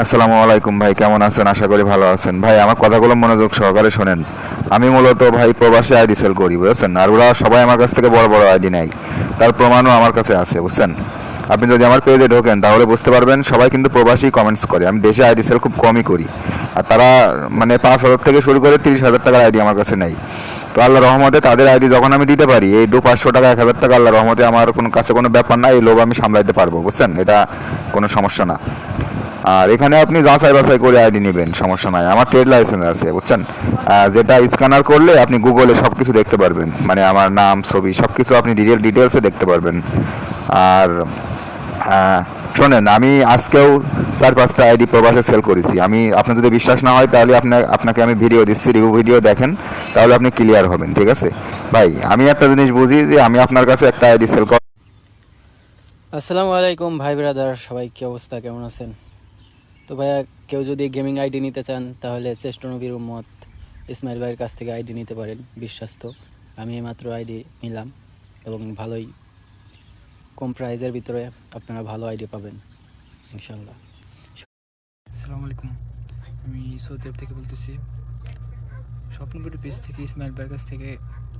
আসসালামু আলাইকুম ভাই, কেমন আছেন? আশা করি ভালো আছেন। ভাই, আমার কথাগুলো মনোযোগ সহকারে শোনেন। আমি মূলত ভাই প্রবাসী আইডি সেল করি, বুঝছেন? আর ওরা সবাই আমার কাছ থেকে বড় বড় আইডি নেয়। তার প্রমাণও আমার কাছে আছে, বুঝছেন? আপনি যদি আমার পেজে ঢোকেন, তাহলে বুঝতে পারবেন সবাই কিন্তু প্রবাসী কমেন্টস করে। আমি দেশে আইডি সেল খুব কমই করি। আর তারা মানে পাঁচ হাজার থেকে শুরু করে তিরিশ হাজার টাকার আইডি আমার কাছে নেই তো আল্লাহ রহমতে তাদের আইডি যখন আমি দিতে পারি, এই দু পাঁচশো টাকা, এক হাজার টাকা, আল্লাহ রহমতে আমার কোনো কাছে কোনো ব্যাপার না এই লোভ আমি সামলাইতে পারব, বুঝছেন? এটা কোনো সমস্যা না। আর এখানে আপনি যাচাই বাছাই করে আইডি নেবেন, সমস্যা নাই। আমার ট্রেড লাইসেন্স আছে, বুঝছেন? যেটা স্ক্যানার করলে আপনি গুগলে সব কিছু দেখতে পারবেন। মানে আমার নাম, ছবি সব কিছু আপনি ডিটেল ডিটেলসে দেখতে পারবেন। আর শোনেন, আমি আজকেও চার পাঁচটা আইডি প্রবাসে সেল করেছি। আমি, আপনার যদি বিশ্বাস না হয়, তাহলে আপনার আপনাকে আমি ভিডিও দিচ্ছি রিভিউ ভিডিও দেখেন, তাহলে আপনি ক্লিয়ার হবেন, ঠিক আছে? ভাই, আমি একটা জিনিস বুঝি যে আমি আপনার কাছে একটা আইডি সেল আসসালামু আলাইকুম ভাই ব্রাদার সবাই কি অবস্থা, কেমন আছেন? তো ভাইয়া, কেউ যদি গেমিং আইডি নিতে চান, তাহলে চেষ্ট নবীর মত ইসমাইল ভাইয়ের কাছ থেকে আইডি নিতে পারেন, বিশ্বস্ত। আমি এইমাত্র আইডি নিলাম এবং ভালোই কম প্রাইজের ভিতরে আপনারা ভালো আইডি পাবেন ইনশাল্লাহ আসসালামু আলাইকুম। আমি সৌদি আরব থেকে বলতেছি স্বপ্নপুরি পেজ থেকে ইসমাইল ভাইয়ের কাছ থেকে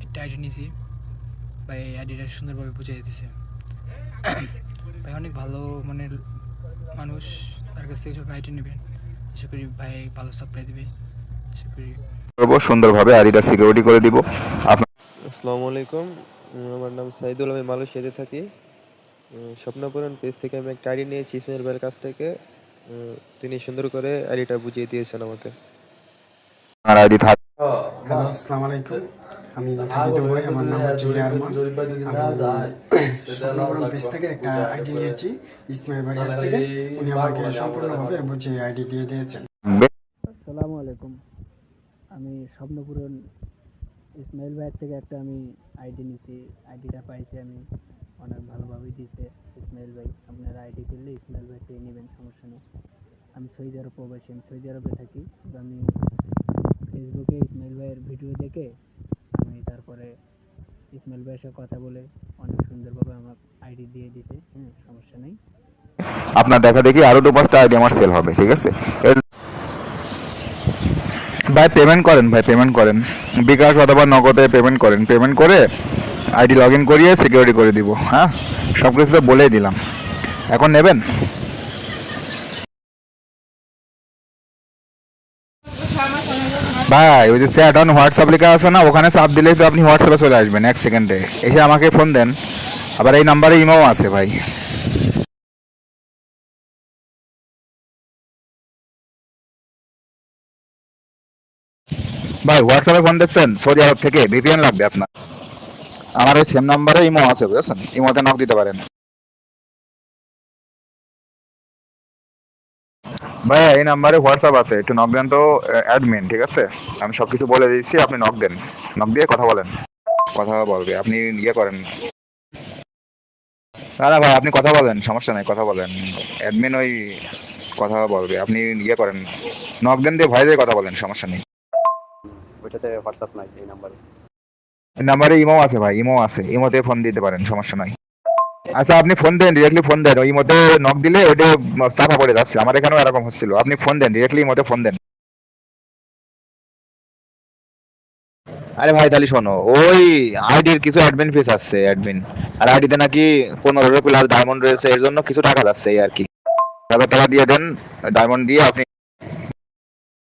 একটা আইডি নিয়েছি। ভাই, এই আইডিটা সুন্দরভাবে বুঝিয়ে দিতেছে। ভাই, অনেক ভালো মনের মানুষ। তার কাছ থেকে সব আইডি নেবেন। আশা করি ভাই ভালো সাপ্লাই দেবে। আশা করি করব সুন্দরভাবে আইডিটা সিকিউরিটি করে দিব। আপনার আসসালামু আলাইকুম আমার নাম সাইদুল আমি মালয়েশিয়াতে থাকি। স্বপ্নপূরণ পেজ থেকে আমি একটা আইডি নিয়েছি ইসমাইল ভাইয়ের কাছ থেকে। তিনি সুন্দর করে আইডিটা বুঝিয়ে দিয়েছেন আমাকে। আর আইডি থাক হ্যালো আসসালামু আলাইকুম। আমি থাকি দুবাই আমার নাম হচ্ছে ইয়ারমান আমি স্বর্ণপুরম পেজ থেকে একটা আইডি নিয়েছি ইসমাইল ভাইয়ের কাছ থেকে। উনি আমাকে সম্পূর্ণভাবে বুঝিয়ে আইডি দিয়ে দিয়েছেন। আসসালামু আলাইকুম। আমি স্বপ্নপূরণ ইসমাইল ভাইয়ের থেকে একটা আমি আইডি নিয়েছি। আইডিটা পাইছি আমি অনেক ভালোভাবেই দিয়েছে ইসমাইল ভাই। আপনারা আইডি করলে ইসমাইল ভাই থেকে নেবেন সমস্যা নেই। আমি সৌদি আরব প্রবাসী আমি সৌদি আরবে থাকি। আমি ফেসবুকে ইসমাইল ভাইয়ের ভিডিও দেখে তারপরে ইসমাইল ভাইয়ের সাথে কথা বলে অনেক সুন্দরভাবে আমার আইডি দিয়ে দিতে হ্যাঁ সমস্যা নেই। আপনার দেখা দেখি আরও দু পাঁচটা আইডি আমার সেল হবে, ঠিক আছে? ভাই পেমেন্ট করেন, ভাই পেমেন্ট করেন। বিকাশ অথবা নগদে পেমেন্ট করেন। পেমেন্ট করে আইডি লগ ইন করিয়ে সিকিউরিটি করে দিব হ্যাঁ? সব কিছু তো বলেই দিলাম। এখন নেবেন? ভাই, ওই যে স্যাট অন হোয়াটসঅ্যাপ লেখা আছে না, ওখানে চাপ দিলেই তো আপনি হোয়াটসঅ্যাপে চলে আসবেন, এক সেকেন্ডে। এসে আমাকে ফোন দেন। আবার এই নাম্বারে ইমোও আছে, ভাই। ভাই হোয়াটসঅ্যাপে ফোন দিচ্ছেন, সৌদি আরব থেকে ভিপিএন লাগবে আপনার। আমার ওই সেম নাম্বারে ইমো আছে, বুঝেছেন? ইমোতে নক দিতে পারেন। ভাই এই নাম্বারে হোয়াটসঅ্যাপ আছে একটু নক দেন তো অ্যাডমিন ঠিক আছে? আমি সবকিছু বলে দিচ্ছি আপনি নক দেন। নক দিয়ে কথা বলেন। কথা বলবে আপনি ইয়ে করেন না। না ভাই আপনি কথা বলেন সমস্যা নাই কথা বলেন। অ্যাডমিন ওই কথা বলবে আপনি ইয়ে করেন নক দেন দিয়ে ভয় দিয়ে কথা বলেন সমস্যা নেই। ওইটাতে হোয়াটসঅ্যাপ নাই এই নাম্বারে নাম্বারে ইমো আছে ভাই ইমো আছে ইমোতে ফোন দিতে পারেন সমস্যা নাই। আচ্ছা আপনি ফোন দেন ডিরেক্টলি ফোন দেন। ওই ইমোতে নক দিলে ওইটা চাপা পড়ে যাচ্ছে। আমার এখানেও এরকম হচ্ছিল। আপনি ফোন দেন ডিরেক্টলি ইমোতে ফোন দেন। আরে ভাই, তাহলে শোনো, ওই আইডির কিছু অ্যাডমিন ফিস আছে অ্যাডমিন আর আইডিতে নাকি পনেরো প্লাস ডায়মন্ড রয়েছে, এর জন্য কিছু টাকা যাচ্ছে, এই আর কি। হাজার টাকা দিয়ে দেন ডায়মন্ড দিয়ে আপনি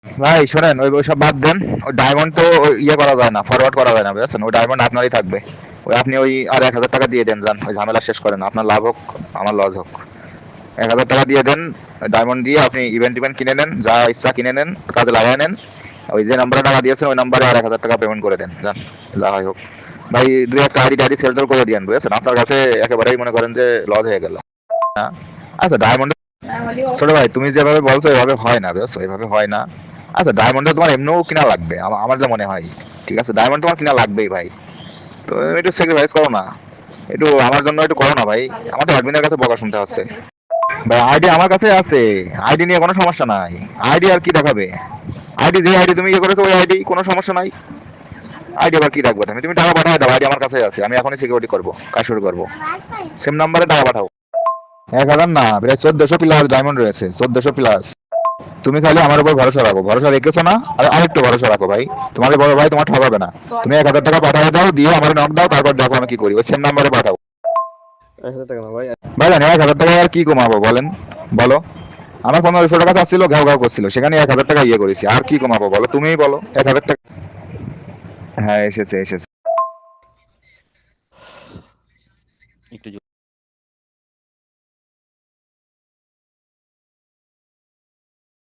ভাই, শোনেন, ওই সব বাদ দেন। ওই ডায়মন্ড তো ইয়ে করা যায় না ফরওয়ার্ড করা যায় না, বুঝেছেন? ওই ডায়মন্ড আপনারই থাকবে। ওই আপনি ওই আর এক হাজার টাকা দিয়ে দেন যান ওই ঝামেলা শেষ করেন আপনার লাভ হোক আমার লস হোক। এক হাজার টাকা দিয়ে দেন ডায়মন্ড দিয়ে আপনি ইভেন্ট ইভেন্ট কিনে নেন যা ইচ্ছা কিনে নেন কাজে লাগিয়ে নেন ওই যে নাম্বারে টাকা দিয়েছেন ওই নাম্বারে আর এক হাজার টাকা পেমেন্ট করে দেন যান যা হয় হোক। ভাই দুই একটা আইডি টাইডি সেল করে দিয়েন বুঝেছেন? আপনার কাছে একেবারেই মনে করেন যে লস হয়ে গেল। আচ্ছা ডায়মন্ড ছোট ভাই তুমি যেভাবে বলছো এভাবে হয় না বুঝছ? এভাবে হয় না। আচ্ছা ডায়মন্ডটা তোমার এমনিও কিনা লাগবে আমার যা মনে হয়। ঠিক আছে ডায়মন্ড তোমার কিনা লাগবেই ভাই। একটু স্যাক্রিফাইস করো না। একটু আমার জন্য একটু করো না ভাই। আমার তো অ্যাডমিনের কাছে শুনতে ভাই আইডি আমার কাছে আছে। আইডি নিয়ে কোনো সমস্যা নাই। আইডি আর কি দেখাবে? আইডি যে আইডি তুমি ইয়ে করেছ, ওই আইডি কোনো সমস্যা নাই? আইডি আবার কি রাখব? তুমি তুমি টাকা পাঠাও, দাও আইডি আমার কাছে আছে। আমি এখনই সিকিউরিটি করব, কাজ শুরু করব। সেম নাম্বারে টাকা পাঠাও। এক হাজার না প্রায় চোদ্দশো প্লাস ডায়মন্ড রয়েছে, চোদ্দশো প্লাস তুমি খালি আমার উপর ভরসা রাখো ভরসা রেখেছো না? আর আরেকটু ভরসা রাখো ভাই। তোমার বড় ভাই তোমার ঠকাবে না। তুমি এক হাজার টাকা পাঠিয়ে দাও দিয়ে আমার নক দাও তারপর দেখো আমি কি করি। ওই সেম নাম্বারে পাঠাও। ভাই। জানি এক হাজার টাকা আর কি কমাবো বলেন। বলো। আমার পনেরোশো টাকা চাচ্ছিল ঘাও ঘাও করছিল। সেখানে এক হাজার টাকা ইয়ে করেছি। আর কি কমাবো বলো। তুমিই বলো। এক হাজার টাকা হ্যাঁ এসেছে এসেছে। একটু